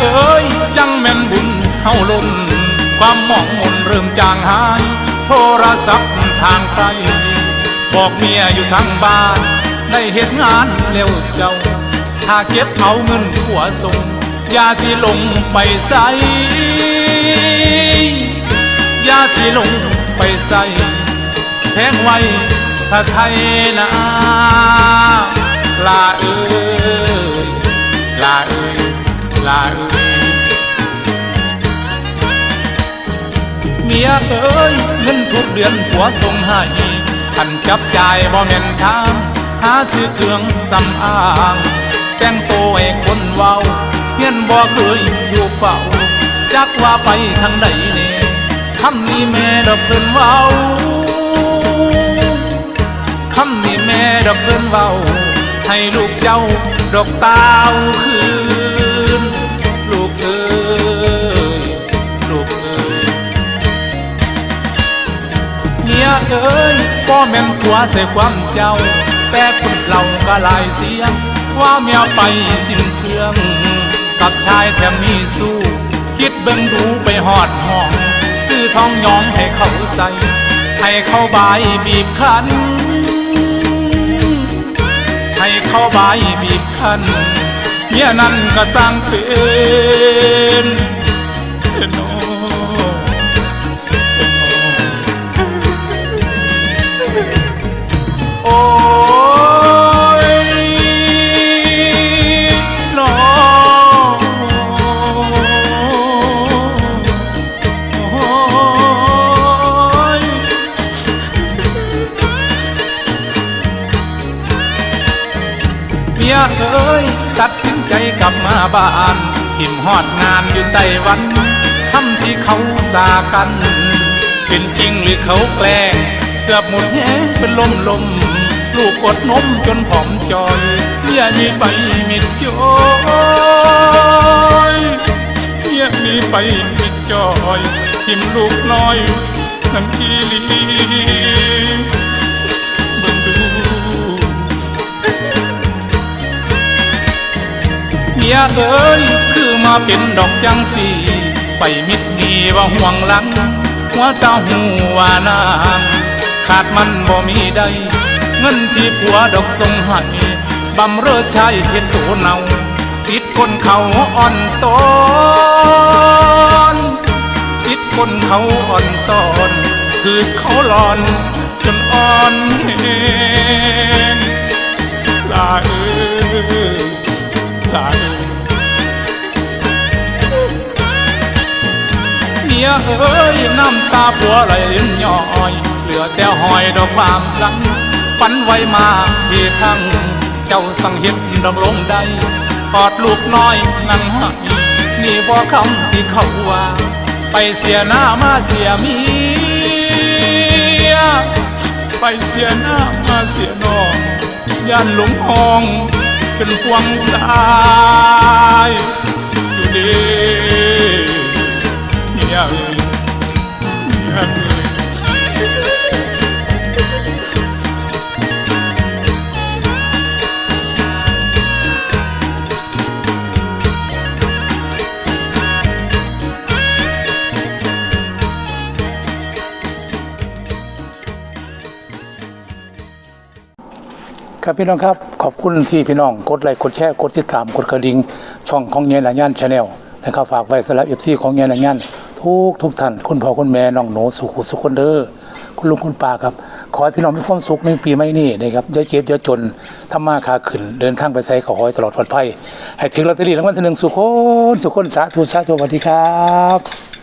เอ้ยจังแม่นบุญเฮาล้นความหมองมนเริ่มจางหาย โทรศัพท์ทางไกลบอกเมียอยู่ทางบ้าน ได้เหตุงานเร็วเจ้า ถ้าเก็บเอาเงินผัวส่งอย่าสิลงไปใส่อย่าสิลงไปใส่แพงไว้ถ้าไทยนะลาเอ้ยลาเอ้ย ลาเอ้ยเมียเอ้ยเงินทุกเดือนผัวส่งให้ขันจับจ่ายบ่แม่นทางหาซื้อเครื่องสำอาง แต่งโตัวให้คนเว้าเฮียนบ่เคยอยู่เฝ้าจักว่าไปทางใดเน่คำนี้แม่ดอกเพิ่นเว้าคำนี้แม่ดอกเพิ่นเว้าให้ลูกเจ้าดอกตาวคืน อ้ยพ่แม่นผัวใส่ความเจ้า แต่คุณเราก็หลายเสียง ว่าเมียไปสิ้นเครื่อง กับชายแถมมีสู้ คิดเบิ่งดูไปหอดห้อง ซื้อทองยองให้เขาใส่ ให้เขาบายบีบคั้น ให้เขาบายบีบคั้นเมียนั้นก็สร้างเป็นเทโมียเอ้ยตัดสินใจกลับมาบ้านทิมหอดงานอยู่ไต้หวันทำที่เขาสากัน เป็นจริงหรือเขาแกล้งเกือบหมดแหงเป็นลมลมลูกกดนมจนผอมจอยเมียมีไปมิดจอยเมียมีไปมิดจอยทิมลูกน้อยน้ำขี้ลี มียเอ้ยคือมาเป็นดอกจังสีไปมิดมีว่าห่วงหลัง หัวเจ้าหูวานางขาดมันบ่มีใด เงินที่ผัวดอกทรงให้บำเรอชายเห็ดตัวเนาติดคนเขาอ่อนตอนติดคนเขาอ่อนตอน คือเขาหลอนจนอ่อนแยน้ำตาผัวไหลเล่นย้อย เหลือแต่หอยดอกความรังฝันไว้มาที่ครั้งเจ้าสังเห็นดอกลงได้อดลูกน้อยนั่งให้นี่บ่คำที่เขาว่า ไปเสียหน้ามาเสียเมียไปเสียหน้ามาเสียน้องย่านหลงห้องเป็นพวงตายอยู่ดี ครับพี่น้องครับขอบคุณที่พี่น้องกดไลค์กดแชร์กดติดตามกดกระดิ่งช่องของเงียหนังยันชาแนลนะครับฝากไว้สำหรับเอฟซีของเงียหนังยันทุกทุกท่านคุณพ่อคุณแม่น้องหนูสุขุสุขคนเด้อคุณลุงคุณป้าครับ ขอให้พี่น้องมีความสุขในปีใหม่นี้นะครับอย่าเจ็บอย่าจนทำมาค้าขึ้นเดินทางไปไสขอให้ตลอดปลอดภัยให้ถึงลอตเตอรี่รางวัลที่หนึ่งสุขคนสุขคนสาธุสาธุสวัสดีครับ